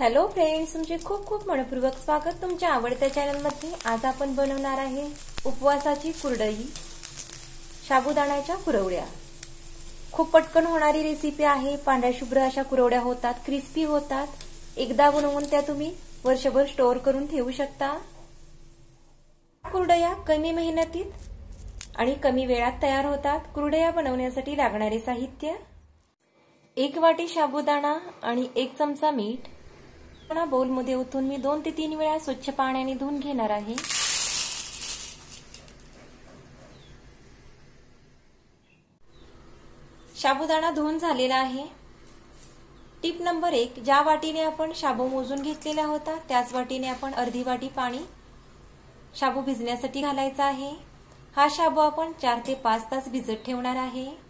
Hello friends तुमचे खूप खूप मनपूर्वक स्वागत तुमच्या आवडत्या चॅनलमध्ये. आज आपण बनवणार आहे उपवासाची कुरडई साबुदाण्याच्या कुरवड्या खूप पटकन होणारी रेसिपी आहे. पांढऱ्या शुभ्र अशा कुरवड्या होतात क्रिस्पी होतात. एकदा बनवून त्या तुम्ही वर्षभर स्टोअर करून ठेवू शकता. कुरडया कमी मेहनतीत आणि कमी वेळात तयार होतात. कुरडया बनवण्यासाठी लागणारे साहित्य एक वाटी साबुदाणा आणि एक चमचा मीठ बोलमध्ये ओतून मी दोन ते तीन वेळा स्वच्छ पाण्याने धुवून घेणार आहे. साबुदाणा धुवून झालेला आहे. टिप नंबर एक ज्या वाटीने आपण शाबू मोजून घेतलेला होता त्याच वाटीने आपण अर्धी वाटी पाणी शाबू भिजण्यासाठी घालायचा आहे. हा शाबू आपण चार ते पाच तास भिजत ठेवणार आहे.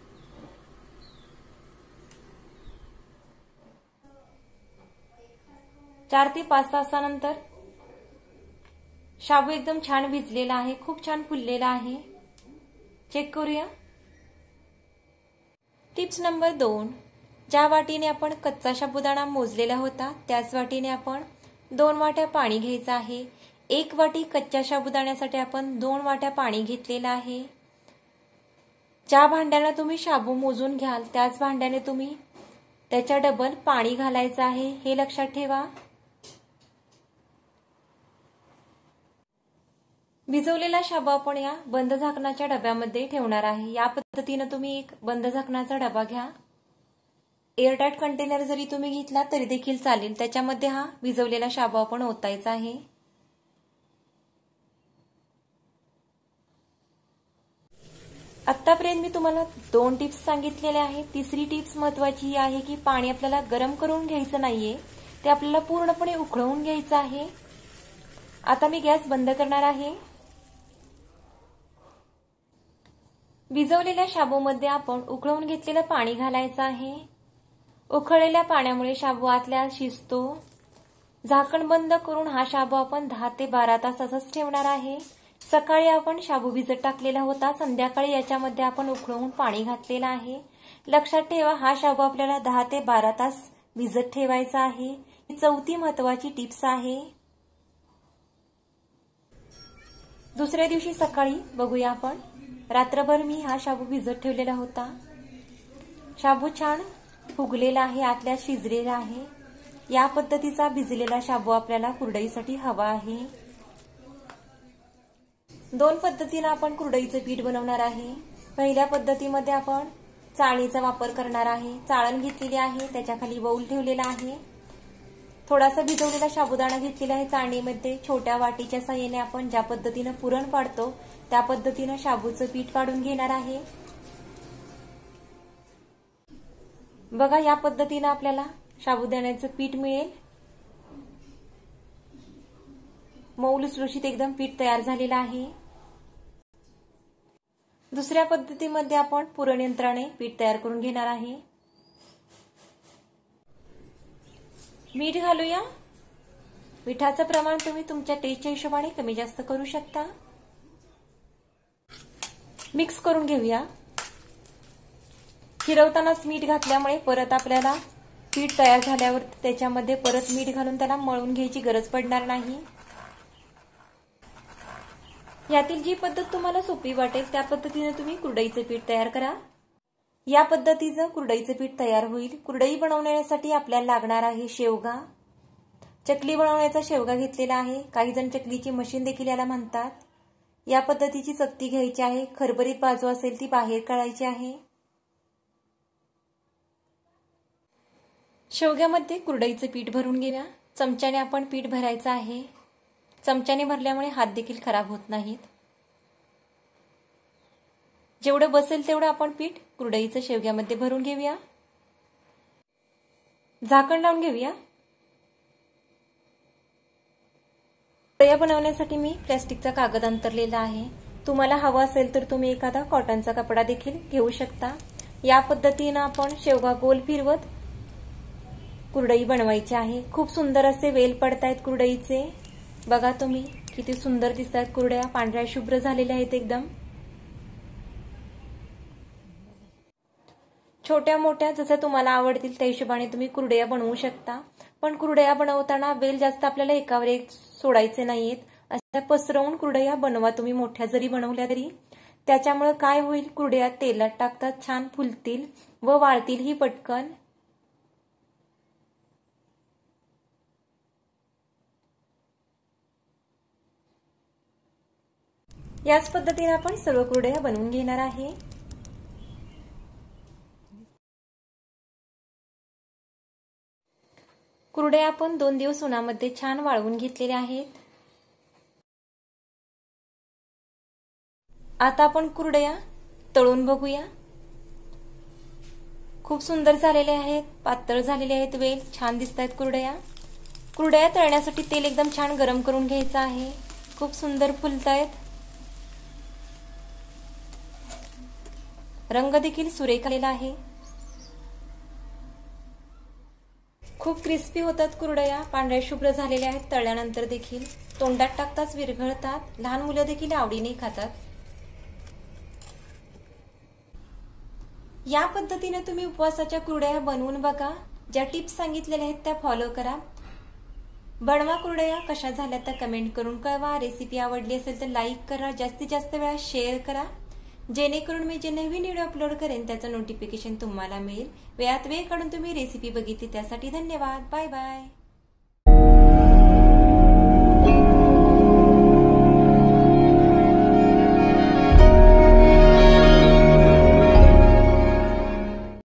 चार ते पाच तासानंतर शाबू एकदम छान भिजलेला आहे खूप छान फुललेला आहे. चेक करूया. टिप्स नंबर दोन. ज्या वाटीने आपण कच्चा साबुदाणा मोजलेला होता त्याच वाटीने आपण दोन वाट्या पाणी घ्यायचं आहे. एक वाटी कच्च्या साबुदाण्यासाठी आपण दोन वाट्या पाणी घेतलेलं आहे. ज्या भांड्याला तुम्ही शाबू मोजून घ्याल त्याच भांड्याने तुम्ही त्याच्या डबल पाणी घालायचं आहे. हे लक्षात ठेवा. भिजवलेला शाबू आपण या बंद झाकणाच्या डब्यामध्ये ठेवणार आहे. या पद्धतीनं तुम्ही एक बंद झाकणाचा डबा घ्या. एअरटाईट कंटेनर जरी तुम्ही घेतला तरी देखील चालेल. त्याच्यामध्ये हा भिजवलेला शाबू आपण ओतायचा आहे. आतापर्यंत मी तुम्हाला दोन टिप्स सांगितलेल्या आहेत. तिसरी टिप्स महत्वाची ही आहे की पाणी आपल्याला गरम करून घ्यायचं नाहीये. ते आपल्याला पूर्णपणे उकळवून घ्यायचं आहे. आता मी गॅस बंद करणार आहे. भिजवलेल्या शाबूमध्ये आपण उकळवून घेतलेलं पाणी घालायचं आहे. उकळलेल्या पाण्यामुळे शाबू आतल्या शिजतो. झाकण बंद करून हा शाबू आपण दहा ते बारा तास असंच ठेवणार आहे. सकाळी आपण शाबू भिजत टाकलेला होता. संध्याकाळी याच्यामध्ये आपण उकळवून पाणी घातलेलं आहे. लक्षात ठेवा हा शाबू आपल्याला दहा ते बारा तास भिजत ठेवायचा आहे. ही चौथी महत्वाची टिप्स आहे. दुसऱ्या दिवशी सकाळी बघूया आपण. रात्रभर मी हा शाबू भिजत ठेवलेला होता. शाबू छान फुगलेला आहे आतल्या शिजलेला आहे. या पद्धतीचा भिजलेला शाबू आपल्याला कुरडईसाठी हवा आहे. दोन पद्धतीनं आपण कुरडईचं पीठ बनवणार आहे. पहिल्या पद्धतीमध्ये आपण चाळणीचा वापर करणार आहे. चाळण घेतलेली आहे त्याच्याखाली बाऊल ठेवलेला आहे. थोडासा भिजवलेला साबुदाणा घेतलेला आहे चाळणीमध्ये छोट्या वाटीच्या साह्याने आपण ज्या पद्धतीनं पुरण पाडतो त्या पद्धतीनं शाबूचं पीठ काढून घेणार आहे. बघा या पद्धतीनं आपल्याला साबुदाण्याचं पीठ मिळेल. मऊ लुसलुशीत एकदम पीठ तयार झालेलं आहे. दुसऱ्या पद्धतीमध्ये आपण पुरण यंत्राने पीठ तयार करून घेणार आहे. मीठ घालूया. मिठाचं प्रमाण तुम्ही तुमच्या टेस्टच्या हिशोबाने कमी जास्त करू शकता. मिक्स करून घेऊया. फिरवतानाच मीठ घातल्यामुळे परत आपल्याला पीठ तयार झाल्यावर त्याच्यामध्ये परत मीठ घालून त्याला मळून घ्यायची गरज पडणार नाही. यातील जी पद्धत तुम्हाला सोपी वाटेल त्या पद्धतीने तुम्ही कुरडईचं पीठ तयार करा. या पद्धतीचं कुरडईचं पीठ तयार होईल. कुरडई बनवण्यासाठी आपल्याला लागणार आहे शेवगा. चकली बनवण्याचा शेवगा घेतलेला आहे. काही जण चकलीची मशीन देखील याला म्हणतात. या पद्धतीची चकती घ्यायची आहे. खरबरीत बाजू असेल ती बाहेर काढायची आहे. शेवग्यामध्ये कुरडईचं पीठ भरून घेऊया. चमच्याने आपण पीठ भरायचं आहे. चमच्याने भरल्यामुळे हात देखील खराब होत नाहीत. जेवढं बसेल तेवढं आपण पीठ कुरडईचं शेवग्यामध्ये भरून घेऊया. झाकण लावून घेऊया. कुरडया बनवण्यासाठी मी प्लॅस्टिकचा कागद अंतरलेला आहे. तुम्हाला हवा असेल तर तुम्ही एखादा कॉटनचा कपडा देखील घेऊ शकता. या पद्धतीनं आपण शेवगा गोल फिरवत कुरडई बनवायची आहे. खूप सुंदर असे वेल पडतायत कुरडईचे. बघा तुम्ही किती सुंदर दिसत आहेत कुरड्या. पांढऱ्या शुभ्र झालेल्या आहेत एकदम. छोट्या मोठ्या जसं तुम्हाला आवडतील त्या हिशोबाने तुम्ही कुरड्या बनवू शकता. पण कुरडया बनवताना वेल जास्त आपल्याला एकावर एक सोडायचे नाहीत. अशा पसरवून कुरडया बनवा तुम्ही मोठ्या जरी बनवल्या तरी. त्याच्यामुळे काय होईल? कुरड्या तेलात टाकतात छान फुलतील व वाळतील ही पटकन. याच पद्धतीने आपण सर्व कुरड्या बनवून घेणार आहे. कुरडया आपण दोन दिवस उन्हामध्ये छान वाळवून घेतलेल्या आहेत. आता आपण कुरडया तळून बघूया. खूप सुंदर झालेले आहेत पातळ झालेले आहेत वेल छान दिसत आहेत कुरडया. कुरडया तळण्यासाठी तेल एकदम छान गरम करून घ्यायचं आहे. खूप सुंदर फुलत आहेत रंग देखील सुरेख आलेला आहे. खूप क्रिस्पी होतात कुरडया पांढऱ्या शुभ्र झालेल्या आहेत तळल्यानंतर देखील. तोंडात टाकताच विरघळतात. लहान मुलं देखील आवडीने खातात. या पद्धतीने तुम्ही उपवासाच्या कुरड्या बनवून बघा. ज्या टिप्स सांगितलेल्या आहेत त्या फॉलो करा. बनवा कुरडया. कशा झाल्या त्या कमेंट करून कळवा. रेसिपी आवडली असेल तर लाईक करा. जास्तीत जास्त वेळा शेअर करा. जेणेकरून मी जे नवीन व्हिडिओ अपलोड करेन त्याचं नोटिफिकेशन तुम्हाला मिळेल. वेळात वेळ काढून तुम्ही रेसिपी बघितली त्यासाठी धन्यवाद. Bye bye